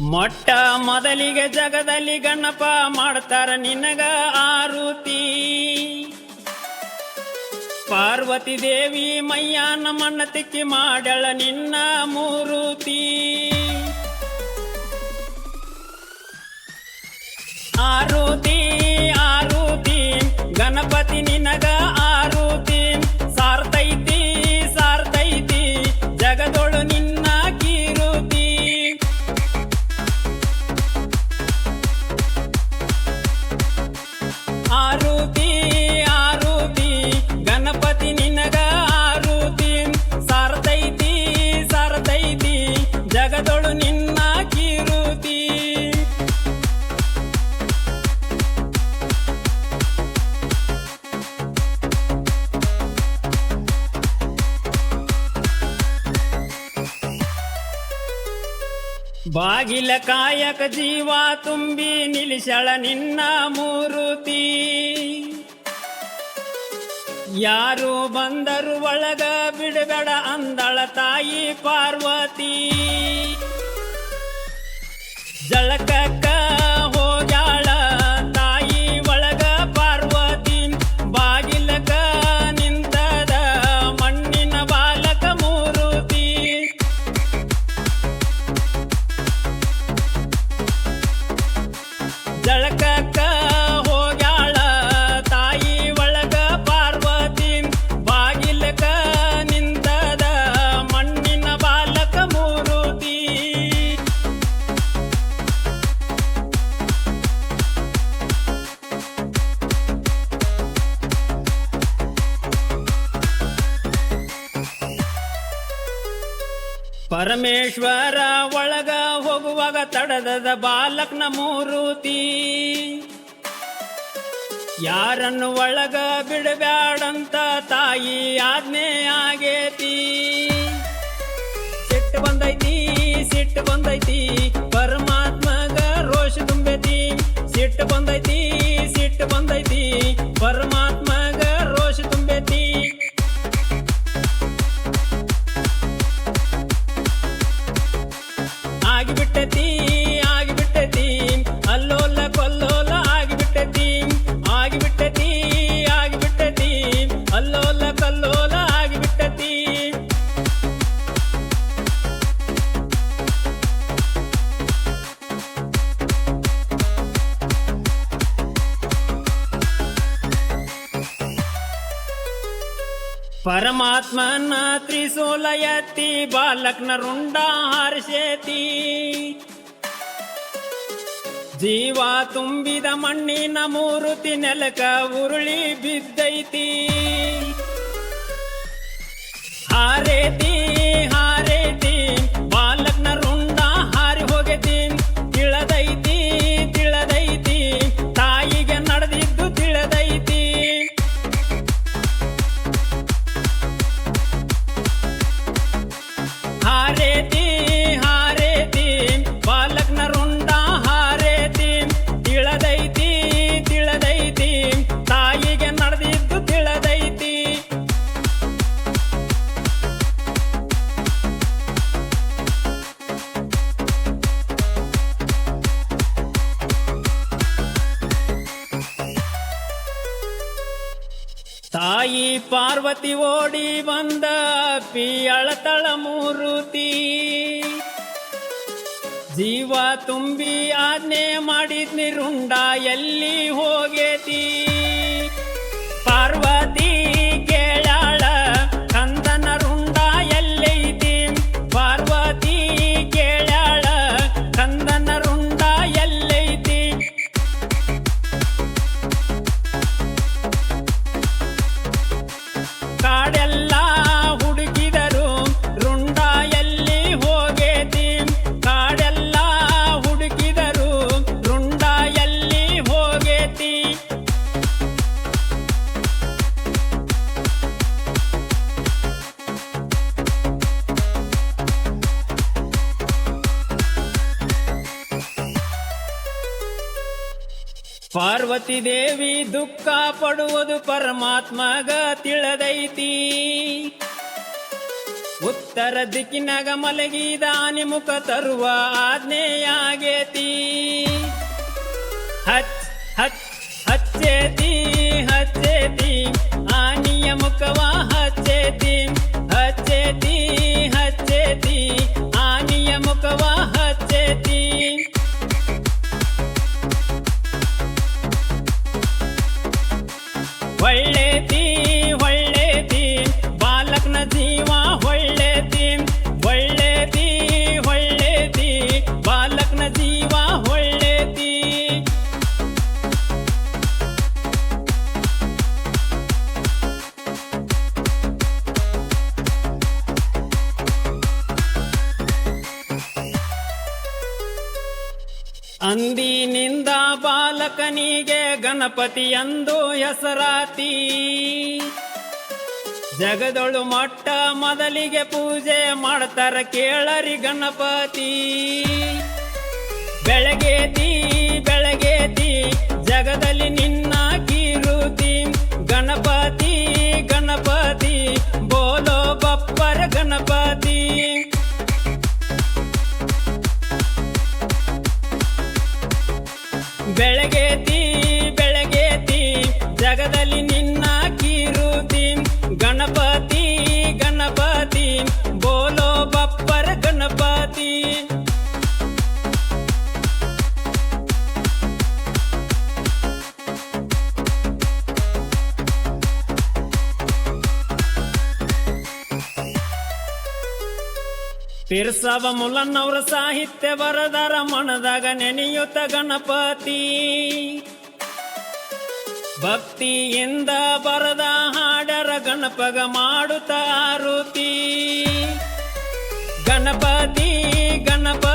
ಮೊಟ್ಟ ಮೊದಲಿಗೆ ಜಗದಲ್ಲಿ ಗಣಪ ಮಾಡ್ತಾರ ನಿನಗ ಆರುತಿ. ಪಾರ್ವತಿ ದೇವಿ ಮಯ್ಯ ನಮ್ಮನ್ನ ತಿಕ್ಕಿ ಮಾಡಳ ನಿನ್ನ ಮೂರುತಿ. ಜಗದೊಳು ನಿನ್ನ ಕೀರುತಿ. ಬಾಗಿಲ ಕಾಯಕ ಜೀವ ತುಂಬಿ ನಿಲ್ಲಿಸಳ ನಿನ್ನ ಮೂರುತಿ. ಯಾರು ಬಂದರು ಒಳಗ ಬಿಡಬೇಡ ಅಂದಳ ತಾಯಿ ಪಾರ್ವತಿ. ಜಳಕಕ್ಕ ಪರಮೇಶ್ವರ ಒಳಗ ಹೋಗುವಾಗ ತಡದದ ಬಾಲಕ್ನ ಮೂರುತಿ. ಯಾರನ್ನು ಒಳಗ ಬಿಡಬ್ಯಾಡಂತ ತಾಯಿ ಆಜ್ಞೆ ಆಗೇತಿ. ಸಿಟ್ಟು ಬಂದೈತಿ ಸಿಟ್ಟು ಬಂದೈತಿ, ಪರಮಾತ್ಮಗ ರೋಷ ತುಂಬೈತಿ. ಸಿಟ್ಟು ಬಂದೈತಿ ಸಿಟ್ಟು ಬಂದೈತಿ ಪರಮಾತ್ಮಗ ಪರಮಾತ್ಮನ ತ್ರಿಸೋಲಯತಿ ಬಾಲಕ್ನ ರುಂಡ ಹರ್ಷೇತಿ ಜೀವ ತುಂಬಿದ ಮಣ್ಣಿನ ಮೂರುತಿ ನೆಲಕ ಉರುಳಿ ಬಿದ್ದೈತಿ. ತಾಯಿ ಪಾರ್ವತಿ ಓಡಿ ಬಂದ ಪಿಯಳತಳ ಮೂರುತಿ. ಜೀವ ತುಂಬಿ ಆಜ್ಞೆ ಮಾಡಿದ್ನಿ ರುಂಡ ಎಲ್ಲಿ ಹೋಗೇತಿ? ಪಾರ್ವತಿ ದೇವಿ ದುಃಖ ಪಡುವುದು ಪರಮಾತ್ಮಗ ತಿಳದೈತಿ. ಉತ್ತರ ದಿಕ್ಕಿನಾಗ ಮಲಗಿದ ಅನಿಮುಖ ತರುವ ಆಜ್ಞೆಯಾಗೇತಿ. ಹಚ್ ಹಚ್, ಹಚ್ಚೇತಿ ಹಚ್ಚೇತಿ ಆನಿಯ ಮುಖವ ಒಳ್ಳೆತಿ ಒಳ್ಳೆತಿ ಬಾಲಕನ ಜೀವ ಒಳ್ಳೆತಿ ಒಳ್ಳೆತಿ ಒಳ್ಳೆತಿ ಬಾಲಕನ ಜೀವ ಒಳ್ಳೆತಿ ಅಂದಿನಿಂದ ಬಾಲಕನಿಗೆ ಗಣಪತಿ ಎಂದು ಹೆಸರಾತಿ. ಜಗದೊಳು ಮೊಟ್ಟ ಮೊದಲಿಗೆ ಪೂಜೆ ಮಾಡ್ತಾರ ಕೇಳರಿ ಗಣಪತಿ. ಬೆಳಗೇತಿ ಬೆಳಗೇತಿ ಬೆಳಗೇತಿ ತಿರ್ಸವ ಮುಲನ್ನವರ ಸಾಹಿತ್ಯ ಬರದರ ಮನದಾಗ ನೆನೆಯುತ್ತ ಗಣಪತಿ. ಭಕ್ತಿಯಿಂದ ಬರದ ಹಾಡರ ಗಣಪಗ ಮಾಡುತ್ತಾರುತಿ ಗಣಪತಿ ಗಣಪ